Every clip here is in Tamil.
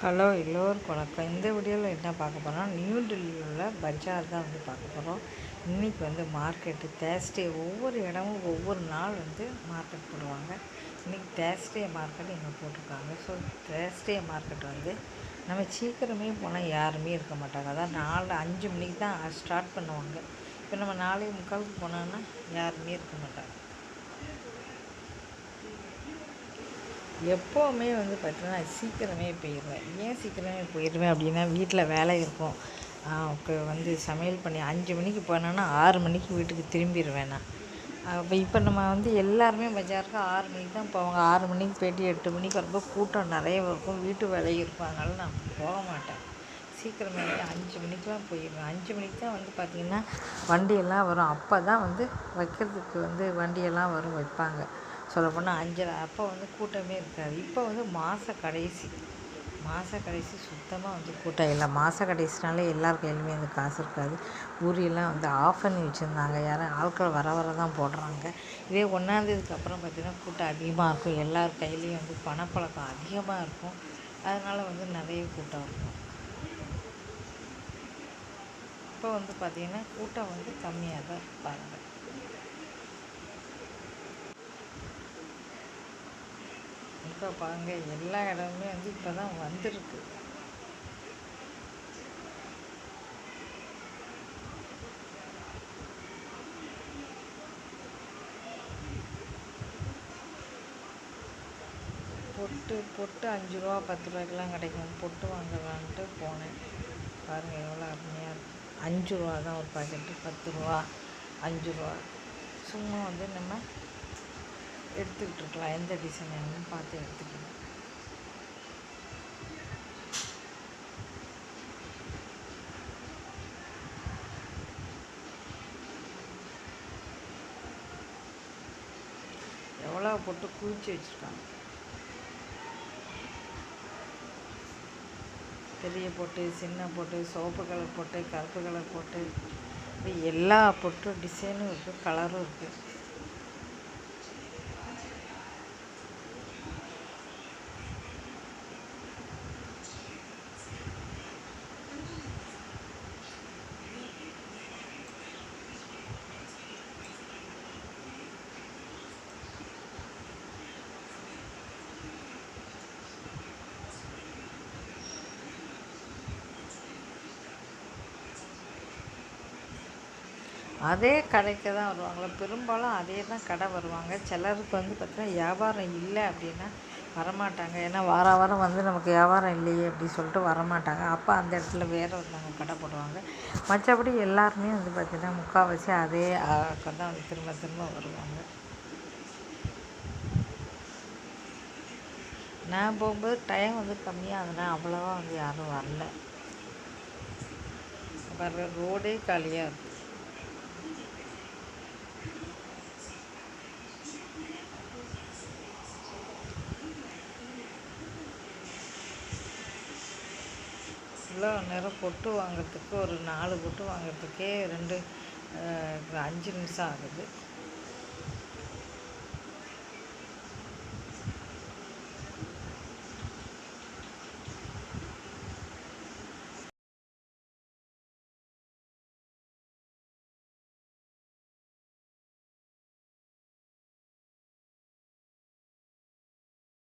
ஹலோ எல்லோருக்கும் வணக்கம். இந்த வீடியோவில் என்ன பார்க்க போகிறோம் நியூ டெல்லியில் உள்ள பஜார் தான் வந்து பார்க்க போகிறோம் இன்றைக்கி வந்து மார்க்கெட்டு தேர்ஸ்டே ஒவ்வொரு இடமும் ஒவ்வொரு நாள் வந்து மார்க்கெட் போடுவாங்க. இன்றைக்கி தேர்ஸ்டே மார்க்கெட் இங்கே போட்டிருக்காங்க. ஸோ தேர்ஸ்டே மார்க்கெட் வந்து நம்ம சீக்கிரமே போனால் யாருமே இருக்க மாட்டாங்க. அதான் நாலு அஞ்சு மணிக்கு தான் ஸ்டார்ட் பண்ணுவாங்க. இப்போ நம்ம நாலே முக்காலுக்கு போனோன்னா யாருமே இருக்க மாட்டாங்க. எப்போவுமே வந்து பார்த்தீங்கன்னா சீக்கிரமே போயிடுவேன். ஏன் சீக்கிரமே போயிடுவேன் அப்படின்னா வீட்டில் வேலை இருக்கும். இப்போ வந்து சமையல் பண்ணி அஞ்சு மணிக்கு போனேன்னா ஆறு மணிக்கு வீட்டுக்கு திரும்பிடுவேன் நான். அப்போ இப்போ நம்ம வந்து எல்லாருமே பஜாருக்கு ஆறு மணிக்கு தான் போவாங்க. ஆறு மணிக்கு போயிட்டு எட்டு மணிக்கு ரொம்ப கூட்டம் நிறைய இருக்கும். வீட்டு வேலை இருக்கும். அதனால நான் போக மாட்டேன். சீக்கிரமே அஞ்சு மணிக்கெலாம் போயிடுவேன். அஞ்சு மணிக்கு தான் வந்து பார்த்திங்கன்னா வண்டியெல்லாம் வரும். அப்போ தான் வந்து வைக்கிறதுக்கு வந்து வண்டியெல்லாம் வரும் வைப்பாங்க. சொல்லப்போனால் அஞ்சரை அப்போ வந்து கூட்டமே இருக்காது. இப்போ வந்து மாத கடைசி. மாத கடைசி சுத்தமாக வந்து கூட்டம் இல்லை. மாத கடைசினாலே எல்லார் கையிலுமே வந்து காசு இருக்காது. ஊரியெல்லாம் வந்து ஆஃப் பண்ணி வச்சுருந்தாங்க. யாரும் ஆட்கள் வர வர தான் போடுறாங்க. இதே ஒன்றாந்தேதிக்கு அப்புறம் பார்த்திங்கன்னா கூட்டம் அதிகமாக இருக்கும். எல்லார் கையிலையும் வந்து பணப்பழக்கம் அதிகமாக இருக்கும். அதனால் வந்து நிறைய கூட்டம் இருக்கும். இப்போ வந்து பார்த்திங்கன்னா கூட்டம் வந்து கம்மியாக தான் இருப்பாங்க. இப்போ பாருங்க எல்லா இடமுமே வந்து இப்போ தான் வந்திருக்கு. பொட்டு பொட்டு அஞ்சு ரூபா பத்து ரூபாய்க்கெலாம் கிடைக்கும். பொட்டு வாங்கலான்ட்டு போனேன். பாருங்கள் எவ்வளோ அருமையாக இருக்குது அஞ்சு ரூபா தான் ஒரு பாக்கெட்டு பத்து ரூபா அஞ்சு ரூபா. சும்மா வந்து நம்ம எடுத்துக்கிட்டு இருக்கலாம் எந்த டிசைன் வேணும்னு பார்த்து எடுத்துக்கலாம். எவ்வளோ போட்டு குவிச்சு வச்சுருக்காங்க. பெரிய போட்டு சின்ன போட்டு சோப்பு கலர் போட்டு கருப்பு கலர் போட்டு எல்லா பொட்டும் டிசைனும் இருக்குது கலரும் இருக்குது அதே கடைக்கு தான் வருவாங்களே. பெரும்பாலும் அதே தான் கடை வருவாங்க. சிலருக்கு வந்து பார்த்திங்கன்னா வியாபாரம் இல்லை அப்படின்னா வரமாட்டாங்க. ஏன்னா வார வாரம் வந்து நமக்கு வியாபாரம் இல்லையே அப்படி சொல்லிட்டு வரமாட்டாங்க. அப்போ அந்த இடத்துல வேறு ஒருத்தவங்க கடை போடுவாங்க. மற்றபடி எல்லாருமே வந்து பார்த்திங்கன்னா முக்கால்வாசி அதே தான் வந்து திரும்ப திரும்ப வருவாங்க. நான் போகும்போது டைம் வந்து கம்மியாக அதனால் அவ்வளோவா வந்து யாரும் வரல. பாருங்க ரோடே காலியாக இருக்கும் இவ்வளோ நேரம் பொட்டு வாங்கிறதுக்கு ஒரு நாலு பொட்டு வாங்கிறதுக்கே ரெண்டு அஞ்சு நிமிஷம் ஆகுது.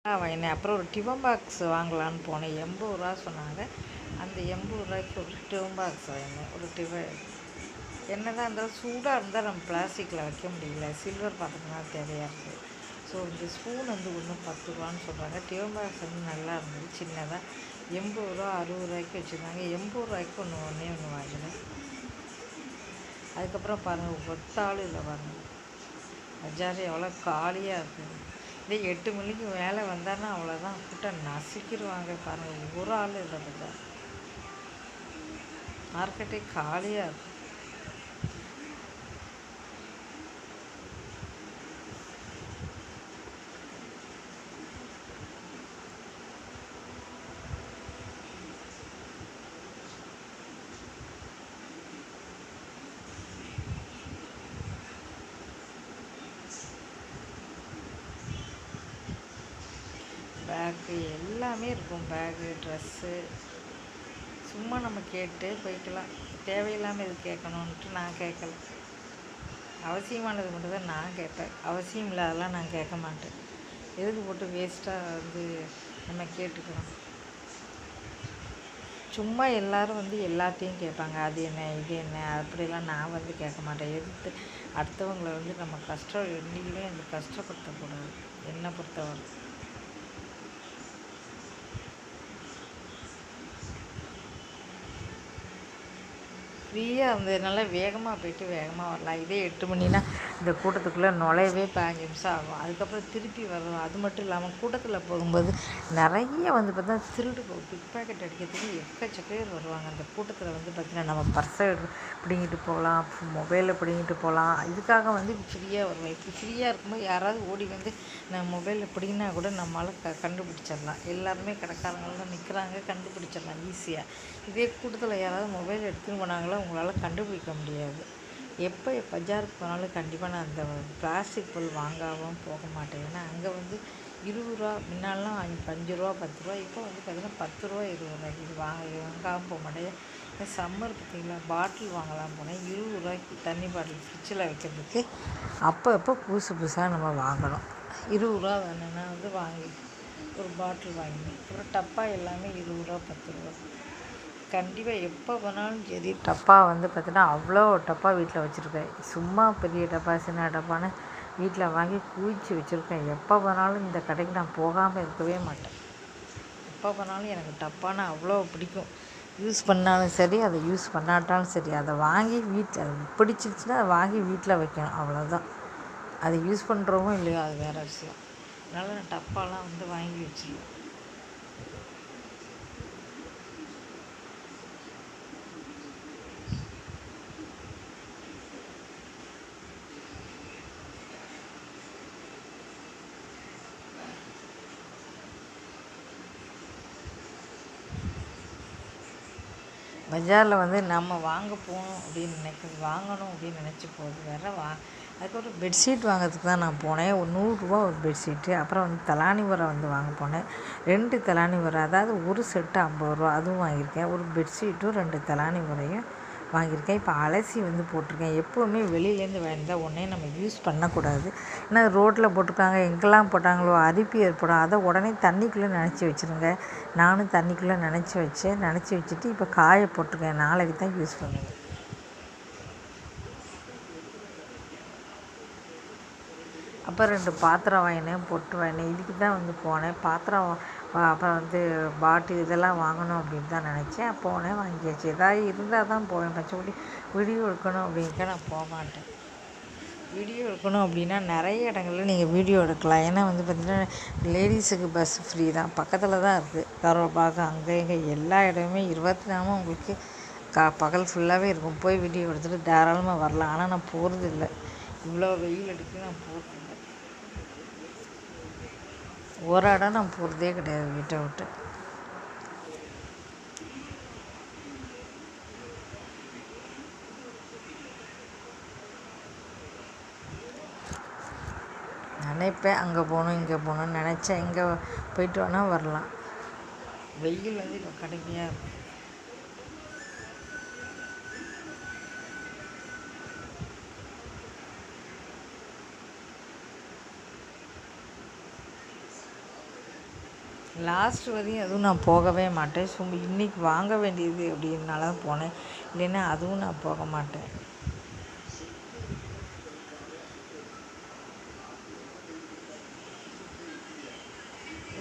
வாங்கினேன். அப்புறம் ஒரு டிஃபன் பாக்ஸ் வாங்கலான்னு போனேன். எண்பது ரூபா சொன்னாங்க. அந்த எண்பது ரூபாய்க்கு ஒரு டிஃபன் பாக்ஸ் வாங்கினேன் ஒரு டிஃபன் என்ன தான் இருந்தாலும் சூடாக இருந்தால் நம்ம பிளாஸ்டிக்கில் வைக்க முடியல. சில்வர் பாத்திரம் தான் தேவையாக இருக்குது ஸோ இந்த ஸ்பூன் வந்து ஒன்று பத்து ரூபான்னு சொல்கிறாங்க டிஃபன் பாக்ஸ் வந்து நல்லா இருந்தது. சின்னதாக எண்பது ரூபா அறுபது ரூபாய்க்கு வச்சுருந்தாங்க. எண்பது ரூபாய்க்கு ஒன்று ஒன்றே ஒன்று வாங்கினேன். அதுக்கப்புறம் பாருங்கள் ஒத்தாலும் இல்லை பாருங்கள் பஜார் எவ்வளோ காலியாக இருக்குது இதே எட்டு மணிக்கு மேலே வந்தாருன்னா அவ்வளோதான் கூட்டம் நசுக்கிடுவாங்க பாருங்கள் ஒரு ஆள் இல்லை பஜார் மார்க்கெட்டே காலியாக இருக்கும் பேக்கு எல்லாமே இருக்கும். பேகு ட்ரெஸ்ஸு சும்மா நம்ம கேட்டு போய்க்கலாம். தேவையில்லாமல் எது கேட்கணுன்ட்டு நான் கேட்கல. அவசியமானது மட்டும் தான் நான் கேட்பேன். அவசியம் இல்லாதெல்லாம் நான் கேட்க மாட்டேன். எதுக்கு போட்டு வேஸ்ட்டாக வந்து நம்ம கேட்டுக்கணும் சும்மா எல்லோரும் வந்து எல்லாத்தையும் கேட்பாங்க. அது என்ன இது என்ன? அப்படிலாம் நான் வந்து கேட்க மாட்டேன். எதிர்த்து அடுத்தவங்களை வந்து நம்ம கஷ்டம் என்றைக்குமே வந்து கஷ்டப்படுத்தக்கூடாது. என்னை பொறுத்தவரை. ஃப்ரீயாக இருந்ததுனால வேகமாக போயிட்டு வேகமாக வரலாம். இதே எட்டு மணினா இந்த கூட்டத்துக்குள்ளே நுழையவே பதினஞ்சு நிமிஷம் ஆகும். அதுக்கப்புறம் திருப்பி வரும் அது மட்டும் இல்லாமல் கூட்டத்தில் போகும்போது நிறைய வந்து பார்த்தா திருடு பிக் பேக்கெட் அடிக்கிறதுக்கு எக்கச்சக்க பேர் வருவாங்க. அந்த கூட்டத்தில் வந்து பார்த்திங்கன்னா நம்ம பர்ஸை பிடிங்கிட்டு போகலாம். மொபைலில் பிடிங்கிட்டு போகலாம். இதுக்காக வந்து ஃப்ரீயாக வருவோம். இப்போ ஃப்ரீயாக இருக்கும்போது யாராவது ஓடி வந்து நம்ம மொபைலில் பிடிங்கினா கூட நம்மளால் க கண்டுபிடிச்சிடலாம். எல்லாருமே கடைக்காரங்களாம் நிற்கிறாங்க கண்டுபிடிச்சிடலாம் ஈஸியாக இதே கூட்டத்தில் யாராவது மொபைல் எடுத்துன்னு போனாங்களோ உங்களால் கண்டுபிடிக்க முடியாது. எப்போ பஜாருக்கு போனாலும் கண்டிப்பாக நான் அந்த பிளாஸ்டிக் பொருள் வாங்காமல் போக மாட்டேன். ஏன்னா அங்கே வந்து இருபது ரூபா முன்னாடிலாம் அஞ்சு ரூபா பத்து ரூபா இப்போ வந்து பார்த்திங்கன்னா பத்து ரூபா இருபது ரூபா இது வாங்க வாங்காமல் போக மாட்டேன். சம்மர் பார்த்திங்களா பாட்டில் வாங்கலாம் போனேன். இருபது ரூபாய்க்கு தண்ணி பாட்டில் ஃப்ரிட்ஜில் வைக்கிறதுக்கு அப்போ அப்போ புதுசு புதுசாக நம்ம வாங்கணும். இருபது ரூபா வேணும்னா வந்து வாங்கி ஒரு பாட்டில் வாங்கினேன் அப்புறம் டப்பா எல்லாமே இருபது ரூபா பத்து ரூபா. கண்டிப்பாக எப்போ போனாலும் சரி டப்பா வந்து பார்த்தீங்கன்னா அவ்வளோ டப்பா வீட்டில் வச்சுருக்கேன். சும்மா பெரிய டப்பா சின்ன டப்பான்னு வீட்டில் வாங்கி குவிச்சு வச்சுருக்கேன். எப்போ போனாலும் இந்த கடைக்கு நான் போகாமல் இருக்கவே மாட்டேன். எப்போ போனாலும் எனக்கு டப்பானா அவ்வளோ பிடிக்கும். யூஸ் பண்ணாலும் சரி அதை யூஸ் பண்ணாட்டாலும் சரி அதை வாங்கி வீட்டில் அது பிடிச்சிருச்சுன்னா அதை வாங்கி வீட்டில் வைக்கணும். அவ்வளோதான் அதை யூஸ் பண்ணுறோமோ இல்லையோ அது வேறு விஷயம். அதனால் நான் டப்பாலாம் வந்து வாங்கி வச்சுருவேன் பஜாரில் வந்து நம்ம வாங்க போகணும் அப்படின்னு நினைக்கிறது வாங்கணும் அப்படின்னு நினச்சி போகிறது வேறு. வா அதுக்கப்புறம் பெட்ஷீட் வாங்கிறதுக்கு தான் நான் போனேன். ஒரு நூறுரூவா ஒரு பெட்ஷீட்டு அப்புறம் வந்து தலாணி உரம் வந்து வாங்க போனேன். ரெண்டு தலாணி உரம் அதாவது ஒரு செட்டு ஐம்பது ரூபா அதுவும் வாங்கியிருக்கேன். ஒரு பெட்ஷீட்டும் ரெண்டு தலாணி உரையும் வாங்கியிருக்கேன். இப்போ அலசி வந்து போட்டிருக்கேன். எப்போவுமே வெளியிலேருந்து வாங்கியிருந்தால் உடனே நம்ம யூஸ் பண்ணக்கூடாது. ஏன்னா ரோட்டில் போட்டிருக்காங்க. எங்கெல்லாம் போட்டாங்களோ அரிப்பு ஏற்படும். அதை உடனே தண்ணிக்குள்ளே நினச்சி வச்சுருங்க. நானும் தண்ணிக்குள்ளே நினச்சி வச்சேன். நினச்சி வச்சுட்டு இப்போ காய போட்டிருக்கேன். நாளைக்கு தான் யூஸ் பண்ணுவேன். அப்போ ரெண்டு பாத்திரம் வாங்கினேன். பொட்டு வாங்கினேன். இதுக்கு தான் வந்து போனேன். பாத்திரம் அப்புறம் வந்து பாட்டில் இதெல்லாம் வாங்கணும் அப்படின்னு தான் நினச்சேன். போனேன் வாங்கியாச்சு. ஏதாவது இருந்தால் தான் போவேன். மற்றபடி வீடியோ எடுக்கணும் அப்படின்ட்டு நான் போக மாட்டேன். வீடியோ எடுக்கணும் அப்படின்னா நிறைய இடங்களில் நீங்கள் வீடியோ எடுக்கலாம். ஏன்னா வந்து பார்த்திங்கன்னா லேடிஸுக்கு பஸ் ஃப்ரீ தான். பக்கத்தில் தான் இருக்குது கரோபாக்கம் அங்கே இங்கே எல்லா இடமுமே இருபத்தி நாமும் உங்களுக்கு கா பகல் ஃபுல்லாகவே இருக்கும். போய் வீடியோ எடுத்துகிட்டு தாராளமாக வரலாம். ஆனால் நான் போகிறது இல்லை இவ்வளோ வெயில் அடிக்கு நான் போகிறது ஒரு இடம் நான் போகிறதே கிடையாது வீட்டை விட்டு. நினைப்பேன் அங்கே போகணும் இங்கே போகணும்னு நினச்சேன். இங்கே போயிட்டு வேணால் வரலாம். வெயில் வந்து இப்போ கடுமையாக இருக்கும் லாஸ்ட் வரையும் அதுவும் நான் போகவே மாட்டேன். சும்மா இன்றைக்கி வாங்க வேண்டியது அப்படின்னால தான் போனேன். இல்லைன்னா அதுவும் நான் போக மாட்டேன்.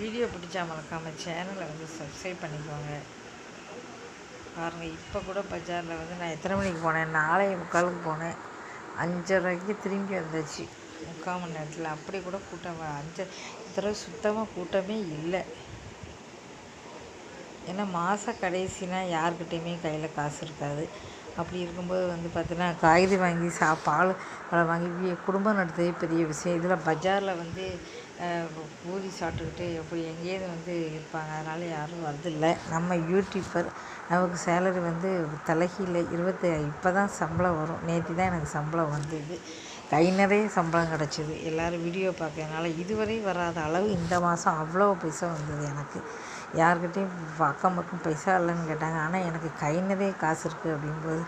வீடியோ பிடிச்சா மறக்காமல் சேனலை வந்து சப்ஸ்கிரைப் பண்ணிக்கோங்க. பாருங்கள் இப்போ கூட பஜாரில் வந்து நான் எத்தனை மணிக்கு போனேன்? நாளைய முக்காலுக்கு போனேன். அஞ்சரைக்கு திரும்பி வந்துச்சு. முக்கால் மணி நேரத்தில். அப்படி கூட கூட்டம் அஞ்சு தடவை சுத்தமாக கூட்டமே இல்லை. ஏன்னா மாத கடைசினா யாருக்கிட்டேயுமே கையில் காசு இருக்காது. அப்படி இருக்கும்போது வந்து பார்த்தீங்கன்னா காய்கறி வாங்கி சா பால் பழம் வாங்கி குடும்பம் நடத்துறதே பெரிய விஷயம். இதில் பஜாரில் வந்து பூரி சாப்பிட்டுக்கிட்டு எப்படி எங்கேயாவது வந்து இருப்பாங்க. அதனால் யாரும் வரதில்லை நம்ம யூடியூப்பர் நமக்கு சேலரி வந்து தலைகீழ இருபத்தி இப்போ தான் சம்பளம் வரும். நேற்று தான் எனக்கு சம்பளம் வந்தது. கை நிறைய சம்பளம் கிடச்சிது. எல்லோரும் வீடியோ பார்க்கறதுனால இதுவரை வராத அளவு இந்த மாதம் அவ்வளோ பைசா வந்தது எனக்கு. யாருக்கிட்டேயும் அக்கம் பக்கம் பைசா இல்லைன்னு கேட்டாங்க. ஆனால் எனக்கு கை நிறைய காசு இருக்குது அப்படிங்கும்போது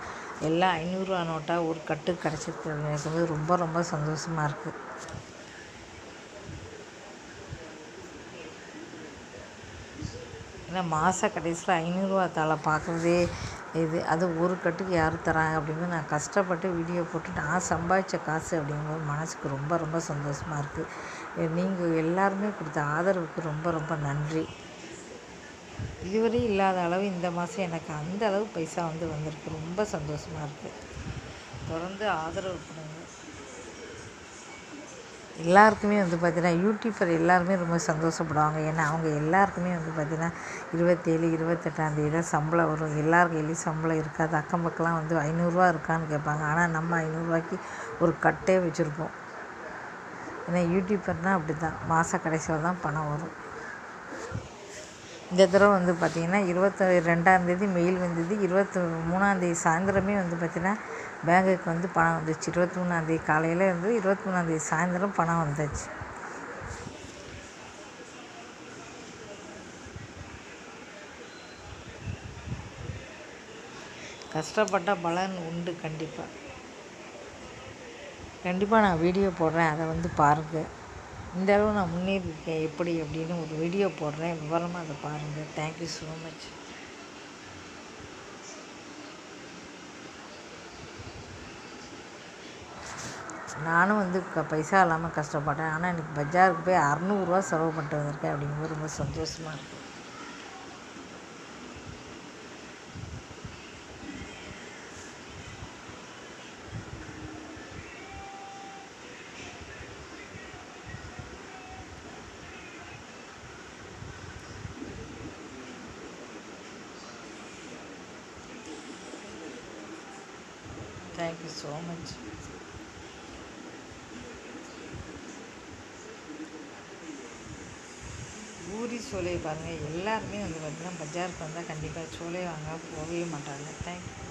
எல்லாம் ஐநூறுரூவா நோட்டாக ஒரு கட்டு கிடச்சிருக்கு அப்படின்னு வந்து ரொம்ப ரொம்ப சந்தோஷமாக இருக்குது ஏன்னா மாத கடைசியில் ஐநூறுரூவா தாளை பார்க்குறதே இது. அது ஒரு கட்டுக்கு யார் தராங்க அப்படிங்கும்போது நான் கஷ்டப்பட்டு வீடியோ போட்டு நான் சம்பாதிச்ச காசு அப்படிங்கும்போது மனதுக்கு ரொம்ப ரொம்ப சந்தோஷமாக இருக்குது நீங்கள் எல்லாருமே கொடுத்த ஆதரவுக்கு ரொம்ப ரொம்ப நன்றி. இதுவரை இல்லாத அளவு இந்த மாதம் எனக்கு அந்த அளவு பைசா வந்து வந்திருக்கு. ரொம்ப சந்தோஷமாக இருக்குது தொடர்ந்து ஆதரவு பண்ணுங்க எல்லாருக்குமே வந்து பார்த்தீங்கன்னா யூடியூபர் எல்லாருமே ரொம்ப சந்தோஷப்படுவாங்க. ஏன்னா அவங்க எல்லாருக்குமே வந்து பார்த்திங்கன்னா இருபத்தேழு இருபத்தெட்டாந்தேதி தான் சம்பளம் வரும். எல்லார் கையிலையும் சம்பளம் இருக்காது. அக்கம் பக்கம்லாம் வந்து ஐநூறுரூவா இருக்கான்னு கேட்பாங்க. ஆனால் நம்ம ஐநூறுரூவாய்க்கு ஒரு கட்டே வச்சுருப்போம். ஏன்னா யூடியூபர்னால் அப்படி தான் மாத கடைசியில் தான் பணம் வரும். இந்த தடவை வந்து பார்த்திங்கன்னா இருபத்தி ரெண்டாந்தேதி மெயில் வந்தது. இருபத்தி மூணாந்தேதி சாயந்தரமே வந்து பார்த்திங்கன்னா பேங்குக்கு வந்து பணம் வந்துச்சு. இருபத்தி மூணாந்தேதி காலையில் இருந்து இருபத்தி மூணாந்தேதி சாயந்தரம் பணம் வந்துச்சு. கஷ்டப்பட்ட பலன் உண்டு கண்டிப்பாக கண்டிப்பாக நான் வீடியோ போடுறேன். அதை வந்து பாருங்கள் இந்த அளவு நான் முன்னேறியிருக்கேன். எப்படி அப்படின்னு ஒரு வீடியோ போடுறேன். விவரமாக அதை பாருங்கள் தேங்க்யூ ஸோ மச் நானும் வந்து க பைசா இல்லாமல் கஷ்டப்பட்டேன். ஆனால் எனக்கு பஜாருக்கு போய் அறநூறுவா செலவு பண்ணிட்டு வந்திருக்கேன் அப்படிங்கும்போது ரொம்ப சந்தோஷமாக இருக்குது தேங்க்யூ ஸோ மச் பூரி சோலை பாருங்கள் எல்லாருமே வந்து பார்த்திங்கன்னா பஜாருக்கு வந்தால் கண்டிப்பாக சோலை வாங்க போகவே மாட்டாங்க. தேங்க்யூ